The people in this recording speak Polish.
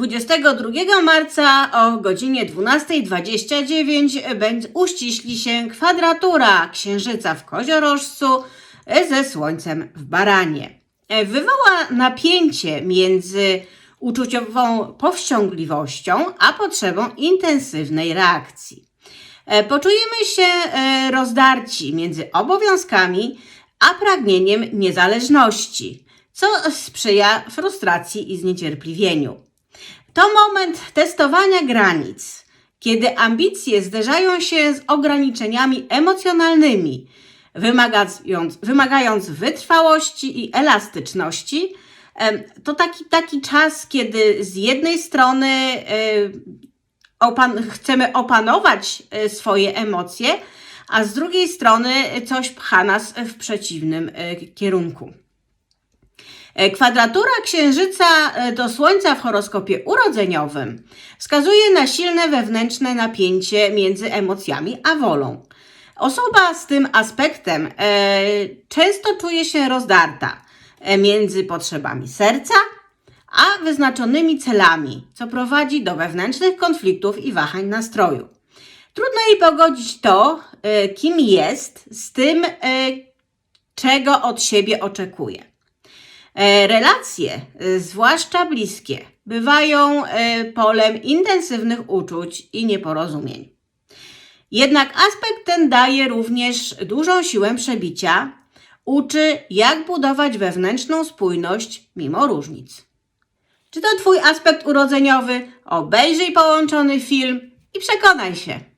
22 marca o godzinie 12.29 będzie uściśli się kwadratura Księżyca w Koziorożcu ze Słońcem w Baranie. Wywoła napięcie między uczuciową powściągliwością a potrzebą intensywnej reakcji. E, Poczujemy się e, rozdarci między obowiązkami a pragnieniem niezależności, co sprzyja frustracji i zniecierpliwieniu. To moment testowania granic, kiedy ambicje zderzają się z ograniczeniami emocjonalnymi, wymagając, wymagając wytrwałości i elastyczności. To taki, taki czas, kiedy z jednej strony e, opan- chcemy opanować e, swoje emocje, a z drugiej strony coś pcha nas w przeciwnym e, kierunku. E, Kwadratura Księżyca e, do Słońca w horoskopie urodzeniowym wskazuje na silne wewnętrzne napięcie między emocjami a wolą. Osoba z tym aspektem e, często czuje się rozdarta między potrzebami serca a wyznaczonymi celami, co prowadzi do wewnętrznych konfliktów i wahań nastroju. Trudno jej pogodzić to, kim jest, z tym, czego od siebie oczekuje. E, Relacje, e, zwłaszcza bliskie, bywają e, polem intensywnych uczuć i nieporozumień. Jednak aspekt ten daje również dużą siłę przebicia, uczy, jak budować wewnętrzną spójność mimo różnic. Czy to Twój aspekt urodzeniowy? Obejrzyj połączony film i przekonaj się.